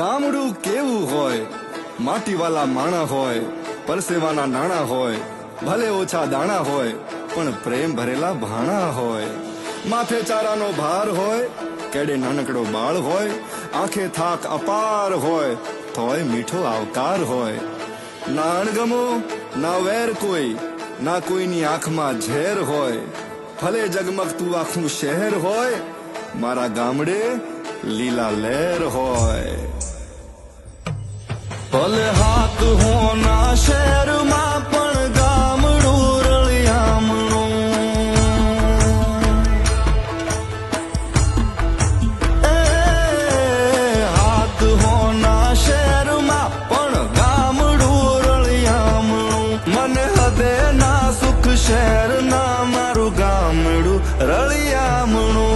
ગામડું કેવું હોય? માટીવાલા માણા હોય, પરસેવાના નાણા હોય, ભલે ઓછા દાણા હોય, પણ પ્રેમ ભરેલા ભાણા હોય. માથે ચારાનો ભાર હોય, કેડે નાનકડો બાળ હોય, આંખે થાક અપાર હોય, તોય મીઠો આવકાર હોય. ના અણગમો, ના વેર કોઈ, ના કોઈની આંખમાં ઝેર હોય. ભલે જગમગતું આખું શહેર હોય, મારા ગામડે લીલા લહેર હોય. ભલે હાથ હોના શહેરમાં પણ ગામડું રળિયામણું. એ હાથ હોના શહેરમાં પણ ગામડું રળિયામણું. મને હદે ના સુખ શહેર ના મારું ગામડું રળિયામણું.